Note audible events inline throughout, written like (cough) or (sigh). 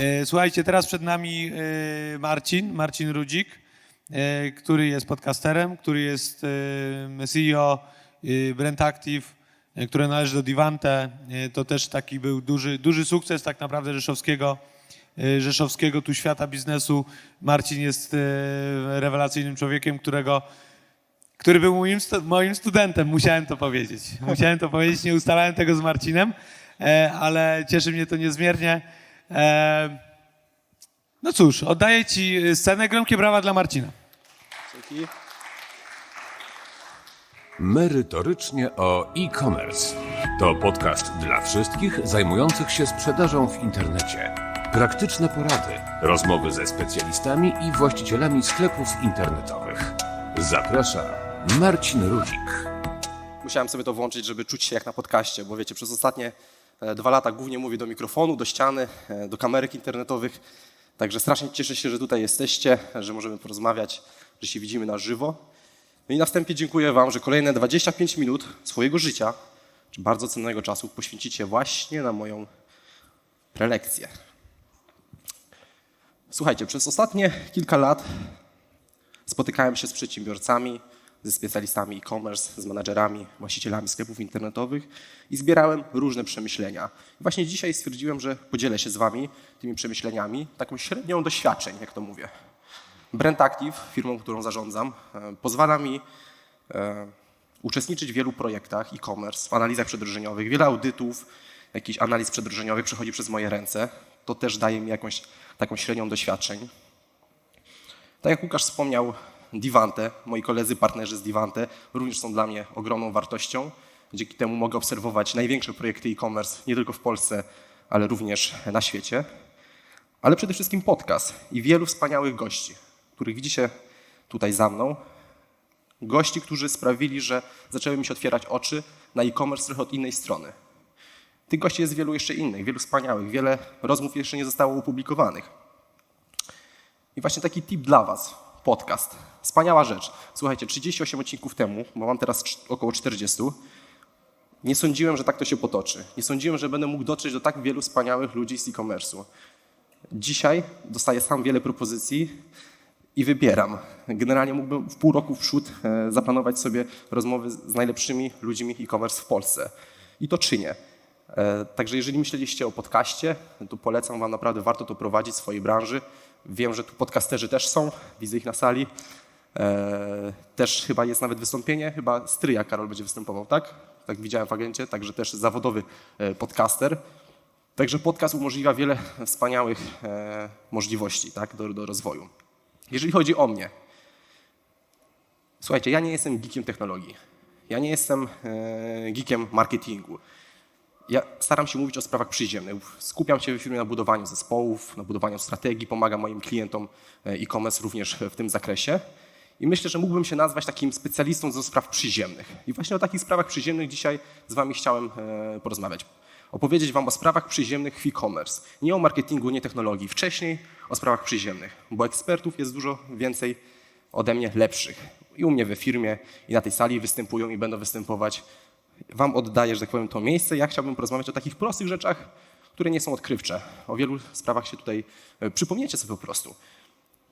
E, Słuchajcie, teraz przed nami e, Marcin, Marcin Rudzik, e, który jest podcasterem, który jest CEO Brand Active, które należy do Divante. To też taki był duży, duży sukces tak naprawdę rzeszowskiego, rzeszowskiego tu świata biznesu. Marcin jest rewelacyjnym człowiekiem, którego który był moim, moim studentem, musiałem to powiedzieć. Musiałem to powiedzieć, nie ustalałem tego z Marcinem, ale cieszy mnie to niezmiernie. E, no cóż, oddaję Ci scenę. Gromkie brawa dla Marcina. Dzięki. Merytorycznie o e-commerce. To podcast dla wszystkich zajmujących się sprzedażą w internecie. Praktyczne porady, rozmowy ze specjalistami i właścicielami sklepów internetowych. Zaprasza Marcin Rudzik. Musiałem sobie to włączyć, żeby czuć się jak na podcaście, bo wiecie, przez ostatnie e, dwa lata głównie mówię do mikrofonu, do ściany, e, do kamerek internetowych. Także strasznie cieszę się, że tutaj jesteście, że możemy porozmawiać, że się widzimy na żywo. No i na wstępie dziękuję Wam, że kolejne 25 minut swojego życia, czy bardzo cennego czasu, poświęcicie właśnie na moją prelekcję. Słuchajcie, przez ostatnie kilka lat Spotykałem się z przedsiębiorcami, ze specjalistami e-commerce, z menadżerami, właścicielami sklepów internetowych i zbierałem różne przemyślenia. Właśnie dzisiaj stwierdziłem, że podzielę się z Wami tymi przemyśleniami, taką średnią doświadczeń, jak to mówię. Brand Active, firmą, którą zarządzam, e, pozwala mi e, uczestniczyć w wielu projektach e-commerce, w analizach przedrożeniowych, wiele audytów, jakichś analiz przedrożeniowych przechodzi przez moje ręce. To też daje mi jakąś taką średnią doświadczeń. Tak jak Łukasz wspomniał, Divante, moi koledzy, partnerzy z Divante również są dla mnie ogromną wartością. Dzięki temu mogę obserwować największe projekty e-commerce nie tylko w Polsce, ale również na świecie. Ale przede wszystkim podcast i wielu wspaniałych gości, których widzicie tutaj za mną. Gości, którzy sprawili, że zaczęły mi się otwierać oczy na e-commerce trochę od innej strony. Tych gości jest wielu jeszcze innych, wielu wspaniałych, wiele rozmów jeszcze nie zostało opublikowanych. I właśnie taki tip dla Was. Podcast. Wspaniała rzecz. Słuchajcie, 38 odcinków temu, bo mam teraz około 40, nie sądziłem, że tak to się potoczy. Nie sądziłem, że będę mógł dotrzeć do tak wielu wspaniałych ludzi z e-commerce'u. Dzisiaj dostaję sam wiele propozycji i wybieram. Generalnie mógłbym w pół roku w przód e, zaplanować sobie rozmowy z z najlepszymi ludźmi e-commerce w Polsce. I to czynię. E, Także jeżeli myśleliście o podcaście, to polecam Wam naprawdę, warto to prowadzić w swojej branży. Wiem, że tu podcasterzy też są, widzę ich na sali. E, Też chyba jest nawet wystąpienie, chyba stryja Karol będzie występował, tak? Tak widziałem w agencie, także też zawodowy e, podcaster. Także podcast umożliwia wiele wspaniałych e, możliwości tak, do, do rozwoju. Jeżeli chodzi o mnie, słuchajcie, ja nie jestem geekiem technologii. Ja nie jestem geekiem marketingu. Ja staram się mówić o sprawach przyziemnych. Skupiam się w firmie na budowaniu zespołów, na budowaniu strategii, pomagam moim klientom e-commerce również w tym zakresie. I myślę, że mógłbym się nazwać takim specjalistą do spraw przyziemnych. I właśnie o takich sprawach przyziemnych dzisiaj z Wami chciałem e, porozmawiać. Opowiedzieć Wam o sprawach przyziemnych w e-commerce. Nie o marketingu, nie technologii. Wcześniej o sprawach przyziemnych, bo ekspertów jest dużo więcej ode mnie lepszych. I u mnie we firmie, i na tej sali występują i będą występować. Wam oddaję, że tak powiem, to miejsce. Ja chciałbym porozmawiać o takich prostych rzeczach, które nie są odkrywcze. O wielu sprawach się tutaj e, przypomniecie sobie po prostu.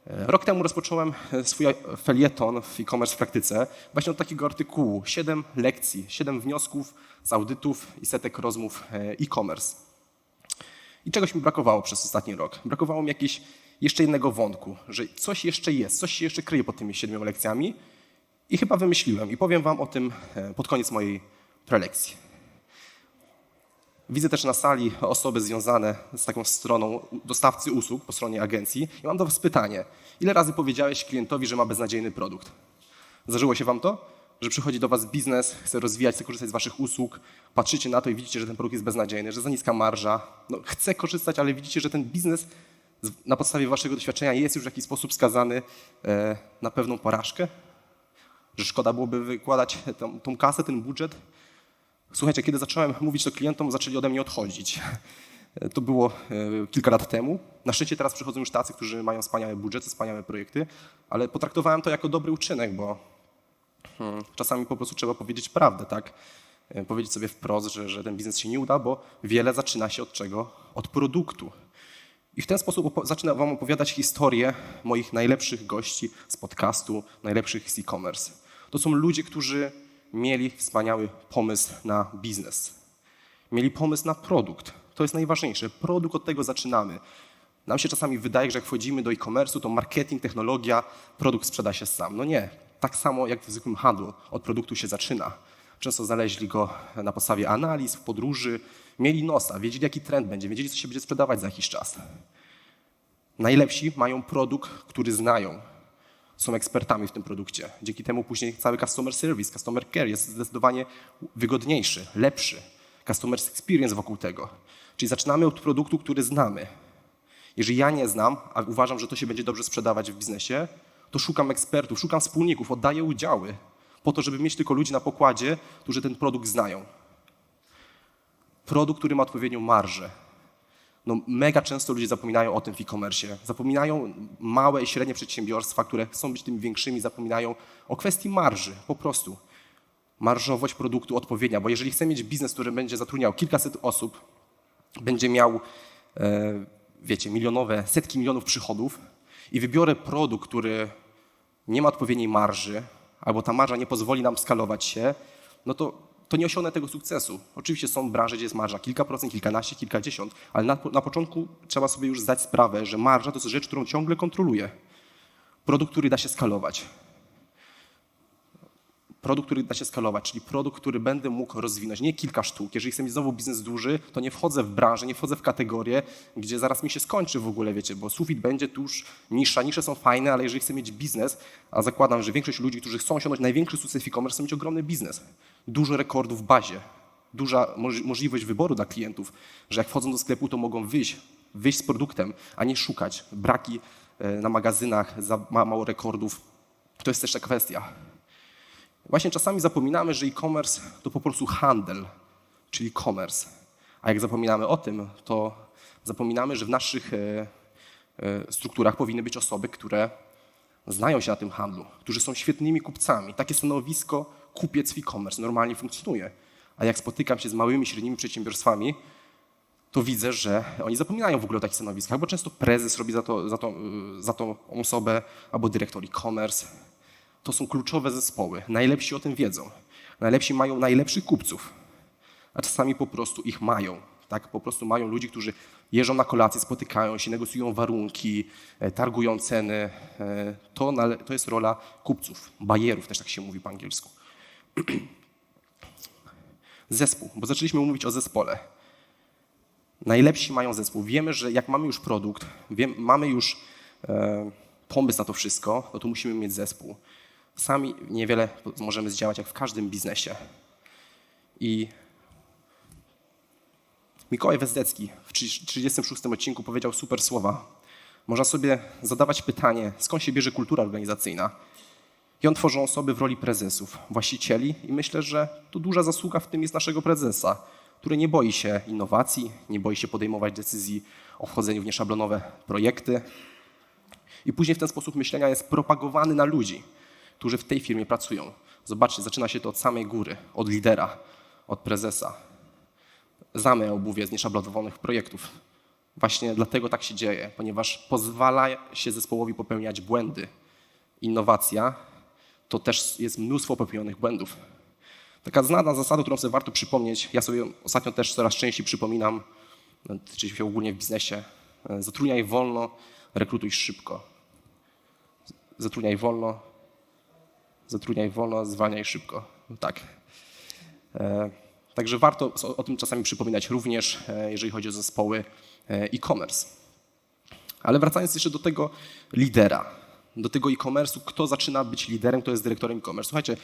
E, Rok temu rozpocząłem e, swój felieton w e-commerce w praktyce właśnie od takiego artykułu. Siedem lekcji, siedem wniosków z audytów i setek rozmów e, e-commerce. I czegoś mi brakowało przez ostatni rok. Brakowało mi jakiegoś jeszcze jednego wątku, że coś jeszcze jest, coś się jeszcze kryje pod tymi siedmioma lekcjami i chyba wymyśliłem i powiem wam o tym pod koniec mojej prelekcji. Widzę też na sali osoby związane z taką stroną dostawcy usług po stronie agencji i mam do was pytanie. Ile razy powiedziałeś klientowi, że ma beznadziejny produkt? Zdarzyło się wam to? Że przychodzi do was biznes, chce rozwijać, chce korzystać z waszych usług, patrzycie na to i widzicie, że ten produkt jest beznadziejny, że za niska marża. No, chce korzystać, ale widzicie, że ten biznes na podstawie waszego doświadczenia jest już w jakiś sposób skazany e, na pewną porażkę? Że szkoda byłoby wykładać tą, tą kasę, ten budżet? Słuchajcie, kiedy zacząłem mówić to klientom, zaczęli ode mnie odchodzić. (laughs) To było e, kilka lat temu. Na szczęście teraz przychodzą już tacy, którzy mają wspaniałe budżety, wspaniałe projekty, ale potraktowałem to jako dobry uczynek, bo hmm, czasami po prostu trzeba powiedzieć prawdę, tak? E, Powiedzieć sobie wprost, że, że ten biznes się nie uda, bo wiele zaczyna się od czego? Od produktu. I w ten sposób zacznę Wam opowiadać historię moich najlepszych gości z podcastu, najlepszych z e-commerce. To są ludzie, którzy mieli wspaniały pomysł na biznes. Mieli pomysł na produkt. To jest najważniejsze. Produkt od tego zaczynamy. Nam się czasami wydaje, że jak wchodzimy do e-commerce'u, to marketing, technologia, produkt sprzeda się sam. No nie. Tak samo jak w zwykłym handlu. Od produktu się zaczyna. Często znaleźli go na podstawie analiz, podróży. Mieli nosa, wiedzieli jaki trend będzie, wiedzieli co się będzie sprzedawać za jakiś czas. Najlepsi mają produkt, który znają. Są ekspertami w tym produkcie. Dzięki temu później cały customer service, customer care jest zdecydowanie wygodniejszy, lepszy. Customer experience wokół tego. Czyli zaczynamy od produktu, który znamy. Jeżeli ja nie znam, a uważam, że to się będzie dobrze sprzedawać w biznesie, to szukam ekspertów, szukam wspólników, oddaję udziały po to, żeby mieć tylko ludzi na pokładzie, którzy ten produkt znają. Produkt, który ma odpowiednią marżę. No, mega często ludzie zapominają o tym w e-commerce. Zapominają małe i średnie przedsiębiorstwa, które chcą być tymi większymi, zapominają o kwestii marży, po prostu. Marżowość produktu odpowiednia, bo jeżeli chcę mieć biznes, który będzie zatrudniał kilkaset osób, będzie miał, e, wiecie, milionowe, setki milionów przychodów i wybiorę produkt, który nie ma odpowiedniej marży, albo ta marża nie pozwoli nam skalować się, no to, to nie osiągnę tego sukcesu. Oczywiście są branże, gdzie jest marża kilka procent, kilkanaście, kilkadziesiąt, ale na, na początku trzeba sobie już zdać sprawę, że marża to jest rzecz, którą ciągle kontroluję. Produkt, który da się skalować. Produkt, który da się skalować, czyli produkt, który będę mógł rozwinąć. Nie kilka sztuk. Jeżeli chcę mieć znowu biznes duży, to nie wchodzę w branżę, nie wchodzę w kategorię, gdzie zaraz mi się skończy w ogóle, wiecie, bo sufit będzie tuż niższa. Nisze są fajne, ale jeżeli chcę mieć biznes, a zakładam, że większość ludzi, którzy chcą osiągnąć największy sukces w e-commerce, chcą mieć ogromny biznes. Dużo rekordów w bazie, duża moż- możliwość wyboru dla klientów, że jak wchodzą do sklepu, to mogą wyjść, wyjść z produktem, a nie szukać. Braki e, na magazynach, za ma- mało rekordów. To jest też ta kwestia. Właśnie czasami zapominamy, że e-commerce to po prostu handel, czyli commerce. A jak zapominamy o tym, to zapominamy, że w naszych e, e, strukturach powinny być osoby, które znają się na tym handlu, którzy są świetnymi kupcami. Takie stanowisko kupiec w e-commerce normalnie funkcjonuje. A jak spotykam się z małymi, średnimi przedsiębiorstwami, to widzę, że oni zapominają w ogóle o takich stanowiskach, bo często prezes robi za to, za to, y, za tą osobę, albo dyrektor e-commerce. To są kluczowe zespoły. Najlepsi o tym wiedzą. Najlepsi mają najlepszych kupców, a czasami po prostu ich mają. Tak? Po prostu mają ludzi, którzy jeżdżą na kolację, spotykają się, negocjują warunki, e, targują ceny. E, To, to jest rola kupców, bajerów, też tak się mówi po angielsku. (clears throat) Zespół, bo zaczęliśmy mówić o zespole. Najlepsi mają zespół. Wiemy, że jak mamy już produkt, wiem, mamy już e, pomysł na to wszystko, no to musimy mieć zespół. Sami niewiele możemy zdziałać, jak w każdym biznesie. I Mikołaj Wezdecki w 36 odcinku powiedział super słowa. Można sobie zadawać pytanie, skąd się bierze kultura organizacyjna. I on tworzy osoby w roli prezesów, właścicieli i myślę, że to duża zasługa w tym jest naszego prezesa, który nie boi się innowacji, nie boi się podejmować decyzji o wchodzeniu w nieszablonowe projekty. I później w ten sposób myślenia jest propagowany na ludzi, którzy w tej firmie pracują. Zobaczcie, zaczyna się to od samej góry, od lidera, od prezesa. Znamy obuwie z nieszablonowanych projektów. Właśnie dlatego tak się dzieje, ponieważ pozwala się zespołowi popełniać błędy. Innowacja to też jest mnóstwo popełnionych błędów. Taka znana zasada, którą sobie warto przypomnieć, ja sobie ostatnio też coraz częściej przypominam, no, tyczy się ogólnie w biznesie, e, zatrudniaj wolno, rekrutuj szybko. Zatrudniaj wolno, zatrudniaj wolno, zwalniaj szybko. Tak. E, Także warto o, tym czasami przypominać również, e, jeżeli chodzi o zespoły e, e-commerce. Ale wracając jeszcze do tego lidera, do tego e-commerce'u, kto zaczyna być liderem, kto jest dyrektorem e-commerce. Słuchajcie,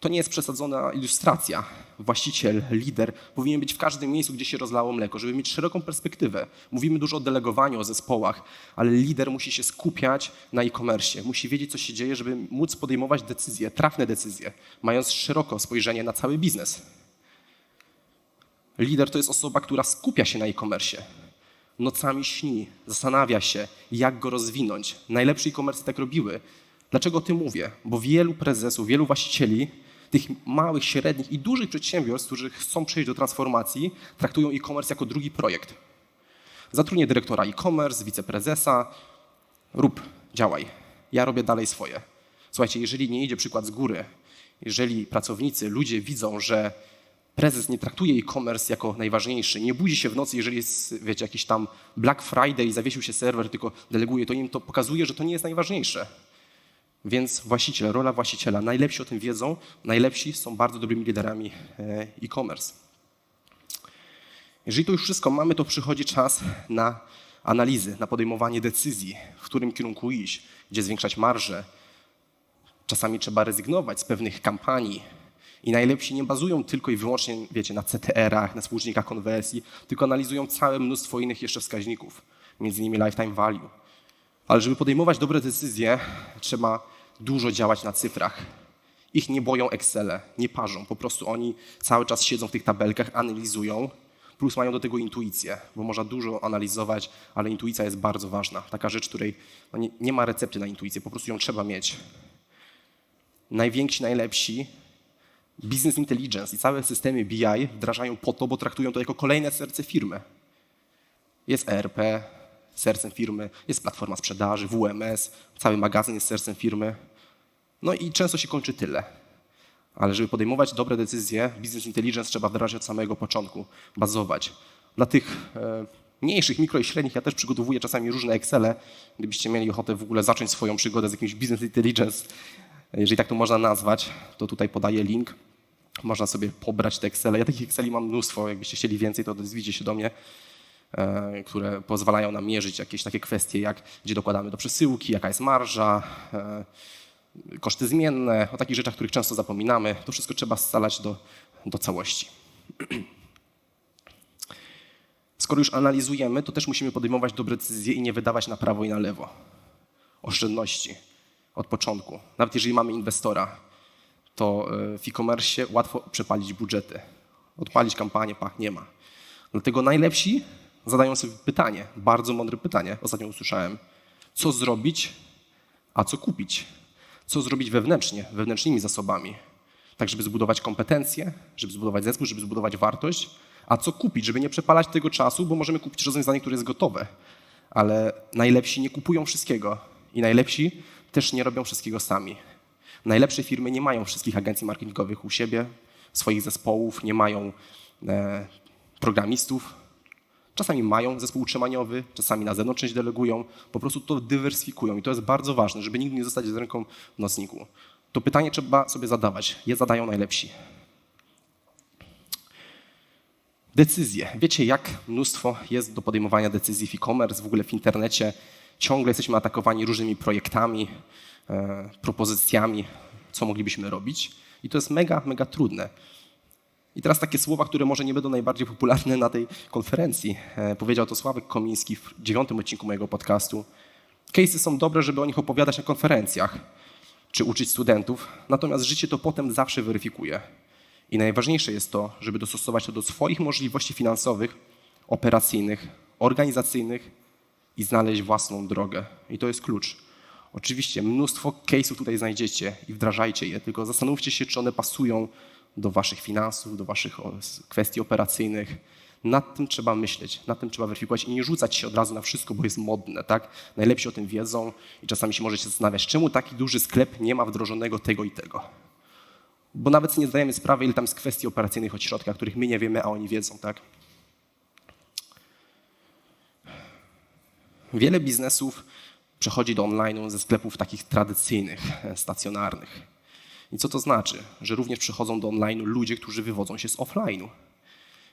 to nie jest przesadzona ilustracja. Właściciel, lider powinien być w każdym miejscu, gdzie się rozlało mleko, żeby mieć szeroką perspektywę. Mówimy dużo o delegowaniu, o zespołach, ale lider musi się skupiać na e-commerce. Musi wiedzieć, co się dzieje, żeby móc podejmować decyzje, trafne decyzje, mając szeroko spojrzenie na cały biznes. Lider to jest osoba, która skupia się na e-commerce. Nocami śni, zastanawia się, jak go rozwinąć. Najlepsze e-commerce tak robiły. Dlaczego o tym mówię? Bo wielu prezesów, wielu właścicieli tych małych, średnich i dużych przedsiębiorstw, którzy chcą przejść do transformacji, traktują e-commerce jako drugi projekt. Zatrudnię dyrektora e-commerce, wiceprezesa, rób, działaj. Ja robię dalej swoje. Słuchajcie, jeżeli nie idzie przykład z góry, jeżeli pracownicy, ludzie widzą, że prezes nie traktuje e-commerce jako najważniejszy, nie budzi się w nocy, jeżeli jest, wiecie, jakiś tam Black Friday i zawiesił się serwer, tylko deleguje to im, to pokazuje, że to nie jest najważniejsze. Więc właściciel, rola właściciela, najlepsi o tym wiedzą, najlepsi są bardzo dobrymi liderami e, e-commerce. Jeżeli to już wszystko mamy, to przychodzi czas na analizy, na podejmowanie decyzji, w którym kierunku iść, gdzie zwiększać marżę. Czasami trzeba rezygnować z pewnych kampanii. I najlepsi nie bazują tylko i wyłącznie, wiecie, na CTR-ach, na współczynnikach konwersji, tylko analizują całe mnóstwo innych jeszcze wskaźników, między innymi lifetime value. Ale żeby podejmować dobre decyzje, trzeba dużo działać na cyfrach. Ich nie boją Excele, nie parzą. Po prostu oni cały czas siedzą w tych tabelkach, analizują, plus mają do tego intuicję, bo można dużo analizować, ale intuicja jest bardzo ważna. Taka rzecz, której no nie, nie ma recepty na intuicję, po prostu ją trzeba mieć. Najwięksi, najlepsi business intelligence i całe systemy BI wdrażają po to, bo traktują to jako kolejne serce firmy. Jest ERP, sercem firmy, jest platforma sprzedaży, WMS, cały magazyn jest sercem firmy. No i często się kończy tyle. Ale żeby podejmować dobre decyzje, business intelligence trzeba wdrażać od samego początku, bazować. Dla tych e, mniejszych, mikro i średnich ja też przygotowuję czasami różne Excele. Gdybyście mieli ochotę w ogóle zacząć swoją przygodę z jakimś business intelligence, jeżeli tak to można nazwać, to tutaj podaję link. Można sobie pobrać te Excele. Ja takich Exceli mam mnóstwo. Jakbyście chcieli więcej, to odezwijcie się do mnie e, które pozwalają nam mierzyć jakieś takie kwestie, jak gdzie dokładamy do przesyłki, jaka jest marża, e, koszty zmienne, o takich rzeczach, których często zapominamy. To wszystko trzeba scalać do, do całości. (clears throat) Skoro już analizujemy, to też musimy podejmować dobre decyzje i nie wydawać na prawo i na lewo. Oszczędności od początku. Nawet jeżeli mamy inwestora, to e, w e-commerce łatwo przepalić budżety. Odpalić kampanię, pach, nie ma. Dlatego najlepsi zadają sobie pytanie, bardzo mądre pytanie, ostatnio usłyszałem. Co zrobić, a co kupić? Co zrobić wewnętrznie, wewnętrznymi zasobami? Tak, żeby zbudować kompetencje, żeby zbudować zespół, żeby zbudować wartość, a co kupić, żeby nie przepalać tego czasu, bo możemy kupić rozwiązanie, które jest gotowe. Ale najlepsi nie kupują wszystkiego i najlepsi też nie robią wszystkiego sami. Najlepsze firmy nie mają wszystkich agencji marketingowych u siebie, swoich zespołów, nie mają e, programistów. Czasami mają zespół utrzymaniowy, czasami na zewnątrz część delegują, po prostu to dywersyfikują i to jest bardzo ważne, żeby nigdy nie zostać z ręką w nocniku. To pytanie trzeba sobie zadawać. Je zadają najlepsi. Decyzje. Wiecie, jak mnóstwo jest do podejmowania decyzji w e-commerce, w ogóle w internecie. Ciągle jesteśmy atakowani różnymi projektami, propozycjami, co moglibyśmy robić. I to jest mega, mega trudne. I teraz takie słowa, które może nie będą najbardziej popularne na tej konferencji. E, powiedział to Sławek Komiński w dziewiątym odcinku mojego podcastu. Case'y są dobre, żeby o nich opowiadać na konferencjach czy uczyć studentów, natomiast życie to potem zawsze weryfikuje. I najważniejsze jest to, żeby dostosować to do swoich możliwości finansowych, operacyjnych, organizacyjnych i znaleźć własną drogę. I to jest klucz. Oczywiście mnóstwo case'ów tutaj znajdziecie i wdrażajcie je, tylko zastanówcie się, czy one pasują do waszych finansów, do waszych kwestii operacyjnych. Nad tym trzeba myśleć, nad tym trzeba weryfikować i nie rzucać się od razu na wszystko, bo jest modne, tak? Najlepsi o tym wiedzą i czasami się możecie zastanawiać, czemu taki duży sklep nie ma wdrożonego tego i tego. Bo nawet nie zdajemy sprawy, ile tam jest kwestii operacyjnych od środka, których my nie wiemy, a oni wiedzą, tak? Wiele biznesów przechodzi do online'u ze sklepów takich tradycyjnych, e, stacjonarnych. I co to znaczy? Że również przychodzą do online'u ludzie, którzy wywodzą się z offline'u.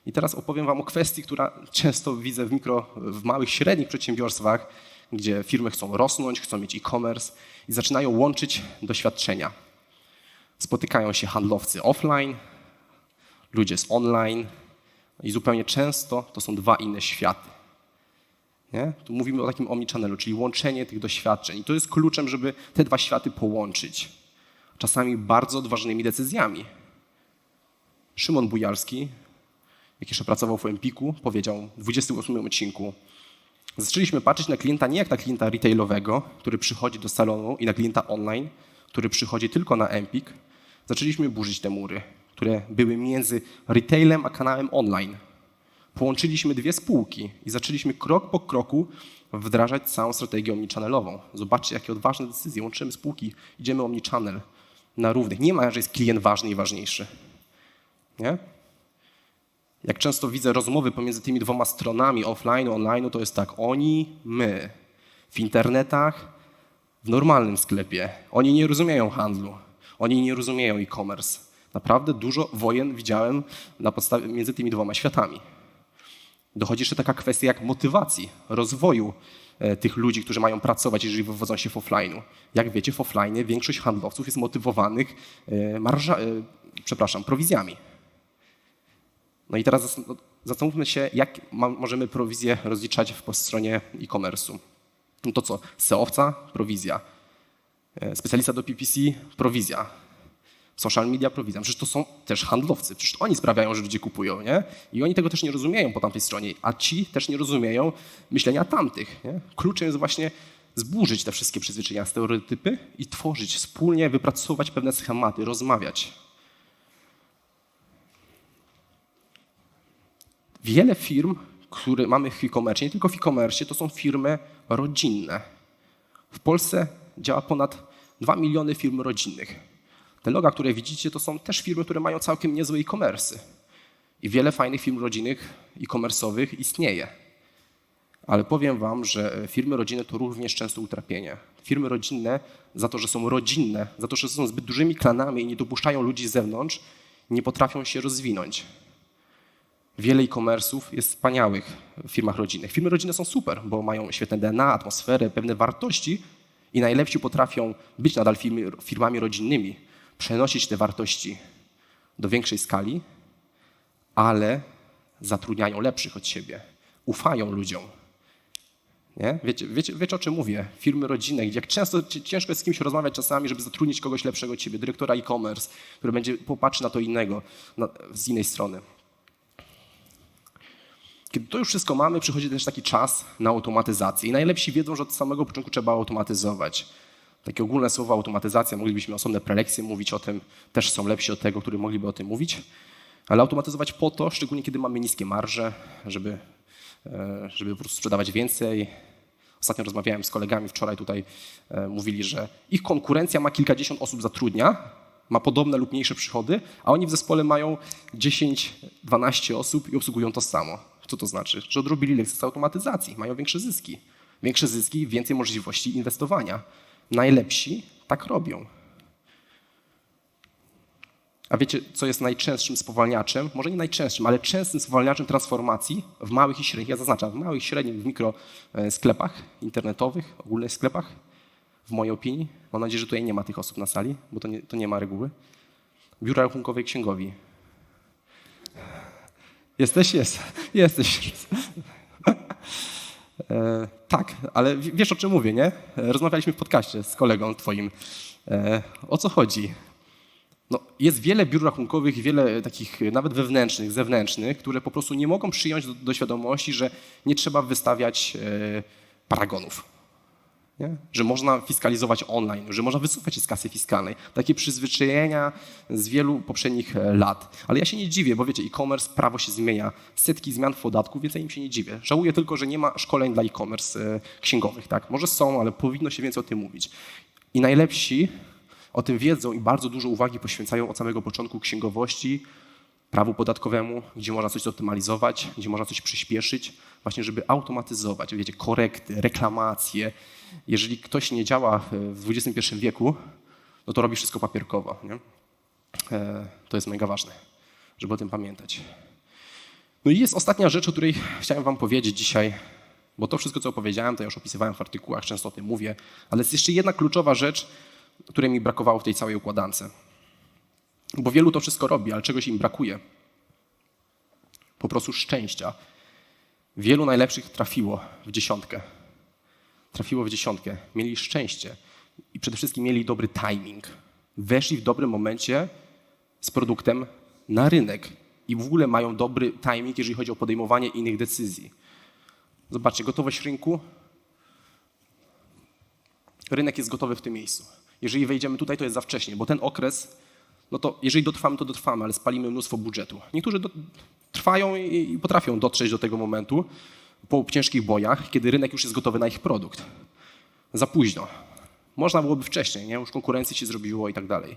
I teraz opowiem Wam o kwestii, która często widzę w mikro, w małych, średnich przedsiębiorstwach, gdzie firmy chcą rosnąć, chcą mieć e-commerce i zaczynają łączyć doświadczenia. Spotykają się handlowcy offline, ludzie z online i zupełnie często to są dwa inne światy. Nie? Tu mówimy o takim omnichannelu, czyli łączenie tych doświadczeń. I to jest kluczem, żeby te dwa światy połączyć. Czasami bardzo odważnymi decyzjami. Szymon Bujalski, jak jeszcze pracował w Empiku, powiedział w 28 odcinku Zaczęliśmy patrzeć na klienta nie jak na klienta retailowego, który przychodzi do salonu i na klienta online, który przychodzi tylko na Empik. Zaczęliśmy burzyć te mury, które były między retailem a kanałem online. Połączyliśmy dwie spółki i zaczęliśmy krok po kroku wdrażać całą strategię omnichannelową. Zobaczcie, jakie odważne decyzje. Łączymy spółki, idziemy omnichannel na równych. Nie ma, że jest klient ważny i ważniejszy. Nie? Jak często widzę rozmowy pomiędzy tymi dwoma stronami offline, online, to jest tak, oni, my. W internetach, w normalnym sklepie. Oni nie rozumieją handlu. Oni nie rozumieją e-commerce. Naprawdę dużo wojen widziałem na podstawie, między tymi dwoma światami. Dochodzi jeszcze taka kwestia jak motywacji, rozwoju e, tych ludzi, którzy mają pracować, jeżeli wywodzą się w offline'u. Jak wiecie, w offline większość handlowców jest motywowanych e, marża, e, przepraszam, prowizjami. No i teraz zas- zastanówmy się, jak możemy prowizję rozliczać w- po stronie e-commerce'u. No to co? SEOwca, prowizja. Specjalista do PPC, prowizja. Social media, prowizja. Przecież to są też handlowcy. Przecież to oni sprawiają, że ludzie kupują, nie? I oni tego też nie rozumieją po tamtej stronie, a ci też nie rozumieją myślenia tamtych. Nie? Kluczem jest właśnie zburzyć te wszystkie przyzwyczajenia, stereotypy i tworzyć wspólnie, wypracować pewne schematy, rozmawiać. Wiele firm, które mamy w e-commerce, nie tylko w e-commerce, to są firmy rodzinne. W Polsce działa ponad 2 miliony firm rodzinnych. Te loga, które widzicie, to są też firmy, które mają całkiem niezłe e-commerce. I wiele fajnych firm rodzinnych e-commerce'owych istnieje. Ale powiem wam, że firmy rodzinne to również często utrapienie. Firmy rodzinne za to, że są rodzinne, za to, że są zbyt dużymi klanami i nie dopuszczają ludzi z zewnątrz, nie potrafią się rozwinąć. Wiele e-commerce'ów jest wspaniałych w firmach rodzinnych. Firmy rodzinne są super, bo mają świetne DNA, atmosferę, pewne wartości i najlepsi potrafią być nadal firmy, firmami rodzinnymi, przenosić te wartości do większej skali, ale zatrudniają lepszych od siebie, ufają ludziom. Nie? Wiecie, wiecie, wiecie o czym mówię? Firmy rodzinne, jak często ci- ciężko jest z kimś rozmawiać czasami, żeby zatrudnić kogoś lepszego od ciebie, dyrektora e-commerce, który będzie popatrzy na to innego, na, z innej strony. Kiedy to już wszystko mamy, przychodzi też taki czas na automatyzację. I najlepsi wiedzą, że od samego początku trzeba automatyzować. Takie ogólne słowo automatyzacja, moglibyśmy osobne prelekcje mówić o tym, też są lepsi od tego, którzy mogliby o tym mówić. Ale automatyzować po to, szczególnie kiedy mamy niskie marże, żeby, e, żeby po prostu sprzedawać więcej. Ostatnio rozmawiałem z kolegami wczoraj tutaj, e, mówili, że ich konkurencja ma kilkadziesiąt osób zatrudnia, ma podobne lub mniejsze przychody, a oni w zespole mają 10-12 osób i obsługują to samo. Co to znaczy? Że odrobili lekcję z automatyzacji, mają większe zyski. Większe zyski, więcej możliwości inwestowania. Najlepsi tak robią. A wiecie, co jest najczęstszym spowalniaczem? Może nie najczęstszym, ale częstym spowalniaczem transformacji w małych i średnich, ja zaznaczam, w małych, średnich, w mikro e, internetowych, ogólnych sklepach, w mojej opinii. Mam nadzieję, że tutaj nie ma tych osób na sali, bo to nie, to nie ma reguły. Biura rachunkowe i księgowi. Jesteś? Jest. Jesteś. E, tak, ale wiesz o czym mówię, nie? Rozmawialiśmy w podcaście z kolegą twoim. E, o co chodzi? No, jest wiele biur rachunkowych, wiele takich nawet wewnętrznych, zewnętrznych, które po prostu nie mogą przyjąć do, do świadomości, że nie trzeba wystawiać e, paragonów. Nie? Że można fiskalizować online, że można wycofać się z kasy fiskalnej. Takie przyzwyczajenia z wielu poprzednich e, lat. Ale ja się nie dziwię, bo wiecie, e-commerce, prawo się zmienia, setki zmian w podatku, więc ja im się nie dziwię. Żałuję tylko, że nie ma szkoleń dla e-commerce e, księgowych. Tak? Może są, ale powinno się więcej o tym mówić. I najlepsi o tym wiedzą i bardzo dużo uwagi poświęcają od samego początku księgowości, prawu podatkowemu, gdzie można coś zoptymalizować, gdzie można coś przyspieszyć, właśnie żeby automatyzować, wiecie, korekty, reklamacje. Jeżeli ktoś nie działa w XXI wieku, no to robi wszystko papierkowo. Nie? E, To jest mega ważne, żeby o tym pamiętać. No i jest ostatnia rzecz, o której chciałem wam powiedzieć dzisiaj, bo to wszystko, co opowiedziałem, to ja już opisywałem w artykułach, często o tym mówię, ale jest jeszcze jedna kluczowa rzecz, której mi brakowało w tej całej układance. Bo wielu to wszystko robi, ale czegoś im brakuje. Po prostu szczęścia. Wielu najlepszych trafiło w dziesiątkę. Trafiło w dziesiątkę. Mieli szczęście i przede wszystkim mieli dobry timing. Weszli w dobrym momencie z produktem na rynek i w ogóle mają dobry timing, jeżeli chodzi o podejmowanie innych decyzji. Zobaczcie, gotowość rynku. Rynek jest gotowy w tym miejscu. Jeżeli wejdziemy tutaj, to jest za wcześnie, bo ten okres no to jeżeli dotrwamy, to dotrwamy, ale spalimy mnóstwo budżetu. Niektórzy do, trwają i, i potrafią dotrzeć do tego momentu po ciężkich bojach, kiedy rynek już jest gotowy na ich produkt. Za późno. Można byłoby wcześniej, nie? już konkurencji się zrobiło i tak dalej.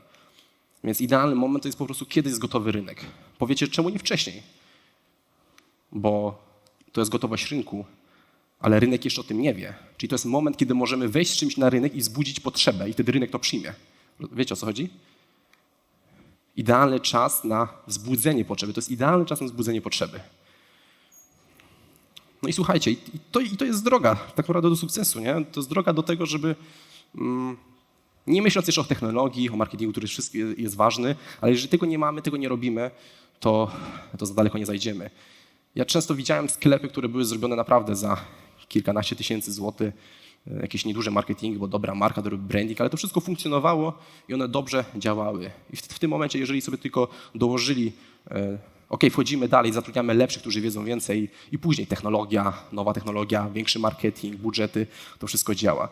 Więc idealny moment to jest po prostu, kiedy jest gotowy rynek. Powiecie, czemu nie wcześniej? Bo to jest gotowość rynku, ale rynek jeszcze o tym nie wie. Czyli to jest moment, kiedy możemy wejść z czymś na rynek i wzbudzić potrzebę i wtedy rynek to przyjmie. Wiecie o co chodzi? Idealny czas na wzbudzenie potrzeby. To jest idealny czas na wzbudzenie potrzeby. No i słuchajcie, i to, i to jest droga tak naprawdę do sukcesu. Nie? To jest droga do tego, żeby mm, nie myśląc jeszcze o technologii, o marketingu, który wszystko jest- ważny, ale jeżeli tego nie mamy, tego nie robimy, to, to za daleko nie zajdziemy. Ja często widziałem sklepy, które były zrobione naprawdę za kilkanaście tysięcy złotych, jakieś nieduże marketingi, bo dobra marka, dobry branding, ale to wszystko funkcjonowało i one dobrze działały. I w, w tym momencie, jeżeli sobie tylko dołożyli, e, ok, wchodzimy dalej, zatrudniamy lepszych, którzy wiedzą więcej i później technologia, nowa technologia, większy marketing, budżety, to wszystko działa.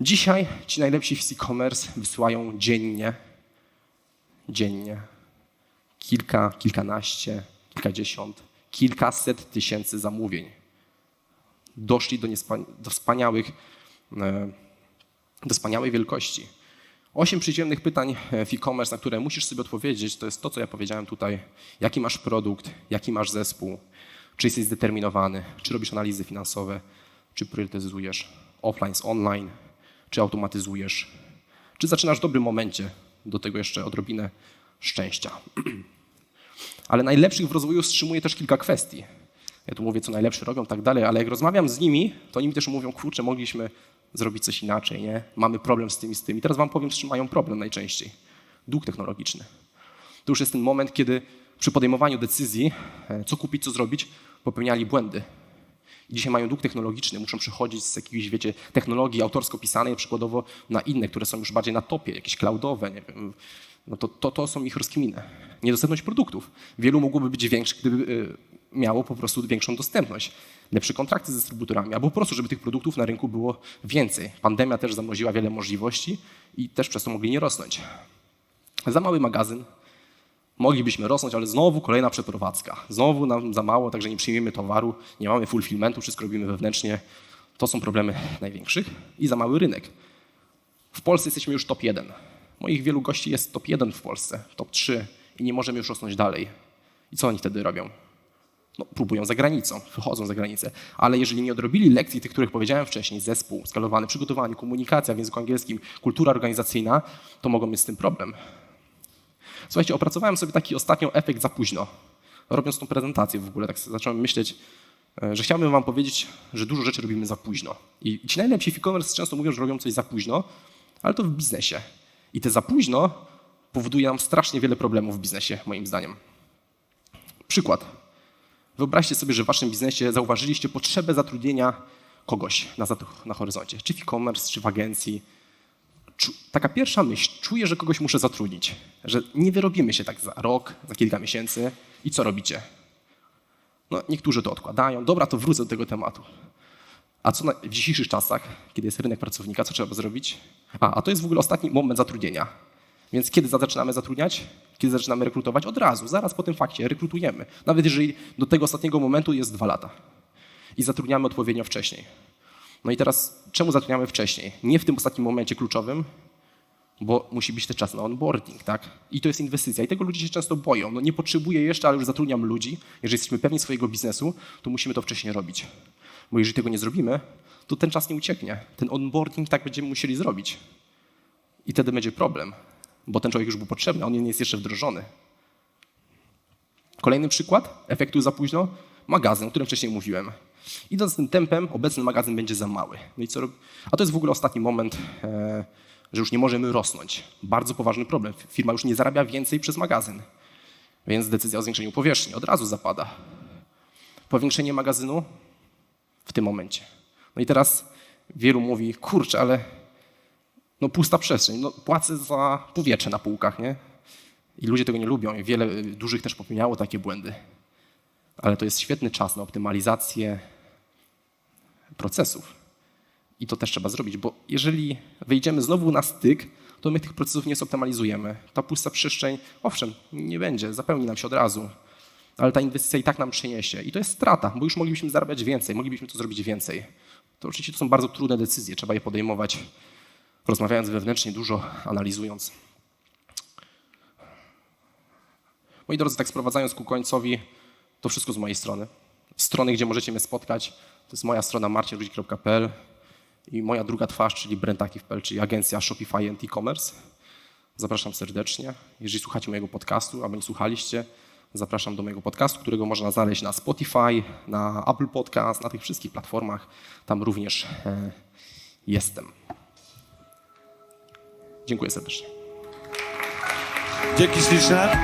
Dzisiaj ci najlepsi w e-commerce wysyłają dziennie, dziennie kilka, kilkanaście, kilkadziesiąt, kilkaset tysięcy zamówień. Doszli do, do wspaniałych, wspaniałej wielkości. Osiem przyziemnych pytań e, w e-commerce, na które musisz sobie odpowiedzieć, to jest to, co ja powiedziałem tutaj. Jaki masz produkt, jaki masz zespół, czy jesteś zdeterminowany, czy robisz analizy finansowe, czy priorytetyzujesz offline z online, czy automatyzujesz, czy zaczynasz w dobrym momencie, do tego jeszcze odrobinę szczęścia. (clears throat) Ale najlepszych w rozwoju wstrzymuje też kilka kwestii. Ja tu mówię, co najlepsze robią, tak dalej, ale jak rozmawiam z nimi, to oni mi też mówią, kurczę, mogliśmy zrobić coś inaczej, nie? Mamy problem z tym i z tym. I teraz wam powiem, z czym mają problem najczęściej. Dług technologiczny. To już jest ten moment, kiedy przy podejmowaniu decyzji, e, co kupić, co zrobić, popełniali błędy. I dzisiaj mają dług technologiczny, muszą przechodzić z jakiejś, wiecie, technologii autorsko pisanej przykładowo na inne, które są już bardziej na topie, jakieś cloudowe, nie wiem. No to, to, to są ich rozkminy. Niedostępność produktów. Wielu mogłoby być większych, gdyby y, miało po prostu większą dostępność. Lepsze kontrakty z dystrybutorami, albo po prostu, żeby tych produktów na rynku było więcej. Pandemia też zamroziła wiele możliwości i też przez to mogli nie rosnąć. Za mały magazyn, moglibyśmy rosnąć, ale znowu kolejna przeprowadzka. Znowu nam za mało, także nie przyjmiemy towaru, nie mamy fulfillmentu, wszystko robimy wewnętrznie. To są problemy największych i za mały rynek. W Polsce jesteśmy już top 1. Moich wielu gości jest top 1 w Polsce, top 3 i nie możemy już rosnąć dalej. I co oni wtedy robią? No, próbują za granicą, wychodzą za granicę. Ale jeżeli nie odrobili lekcji tych, których powiedziałem wcześniej, zespół, skalowany, przygotowanie, komunikacja w języku angielskim, kultura organizacyjna, to mogą mieć z tym problem. Słuchajcie, opracowałem sobie taki ostatnio efekt za późno. Robiąc tą prezentację w ogóle, tak zacząłem myśleć, e, że chciałbym wam powiedzieć, że dużo rzeczy robimy za późno. I ci najlepsi e-commerce często mówią, że robią coś za późno, ale to w biznesie. I te za późno powoduje nam strasznie wiele problemów w biznesie, moim zdaniem. Przykład. Wyobraźcie sobie, że w waszym biznesie zauważyliście potrzebę zatrudnienia kogoś na, na horyzoncie, czy w e-commerce, czy w agencji. Czu- taka pierwsza myśl, czuję, że kogoś muszę zatrudnić, że nie wyrobimy się tak za rok, za kilka miesięcy i co robicie? No, niektórzy to odkładają. Dobra, to wrócę do tego tematu. A co na, w dzisiejszych czasach, kiedy jest rynek pracownika, co trzeba zrobić? A, a to jest w ogóle ostatni moment zatrudnienia. Więc kiedy zaczynamy zatrudniać? Kiedy zaczynamy rekrutować? Od razu, zaraz po tym fakcie rekrutujemy. Nawet jeżeli do tego ostatniego momentu jest dwa lata. I zatrudniamy odpowiednio wcześniej. No i teraz, czemu zatrudniamy wcześniej? Nie w tym ostatnim momencie kluczowym, bo musi być ten czas na onboarding, tak? I to jest inwestycja. I tego ludzie się często boją. No nie potrzebuję jeszcze, ale już zatrudniam ludzi. Jeżeli jesteśmy pewni swojego biznesu, to musimy to wcześniej robić. Bo jeżeli tego nie zrobimy, to ten czas nie ucieknie. Ten onboarding tak będziemy musieli zrobić. I wtedy będzie problem, bo ten człowiek już był potrzebny, on nie jest jeszcze wdrożony. Kolejny przykład efektu za późno. Magazyn, o którym wcześniej mówiłem. Idąc tym tempem, obecny magazyn będzie za mały. No i co rob... A to jest w ogóle ostatni moment, e, że już nie możemy rosnąć. Bardzo poważny problem. Firma już nie zarabia więcej przez magazyn. Więc decyzja o zwiększeniu powierzchni od razu zapada. Powiększenie magazynu w tym momencie. No i teraz wielu mówi, kurczę, ale no pusta przestrzeń, no płacę za powietrze na półkach, nie? I ludzie tego nie lubią i wiele y, dużych też popełniało takie błędy. Ale to jest świetny czas na optymalizację procesów. I to też trzeba zrobić, bo jeżeli wejdziemy znowu na styk, to my tych procesów nie zoptymalizujemy. Ta pusta przestrzeń, owszem, nie będzie, zapełni nam się od razu, ale ta inwestycja i tak nam przyniesie. I to jest strata, bo już moglibyśmy zarabiać więcej, moglibyśmy to zrobić więcej. To oczywiście to są bardzo trudne decyzje, trzeba je podejmować, rozmawiając wewnętrznie, dużo analizując. Moi drodzy, tak sprowadzając ku końcowi, to wszystko z mojej strony. Strony, gdzie możecie mnie spotkać, to jest moja strona marcinrudzik.pl i moja druga twarz, czyli brandaki.pl, czyli agencja Shopify and e-commerce. Zapraszam serdecznie. Jeżeli słuchacie mojego podcastu, albo nie słuchaliście, zapraszam do mojego podcastu, którego można znaleźć na Spotify, na Apple Podcast, na tych wszystkich platformach. Tam również e, jestem. Dziękuję serdecznie. Dzięki śliczne.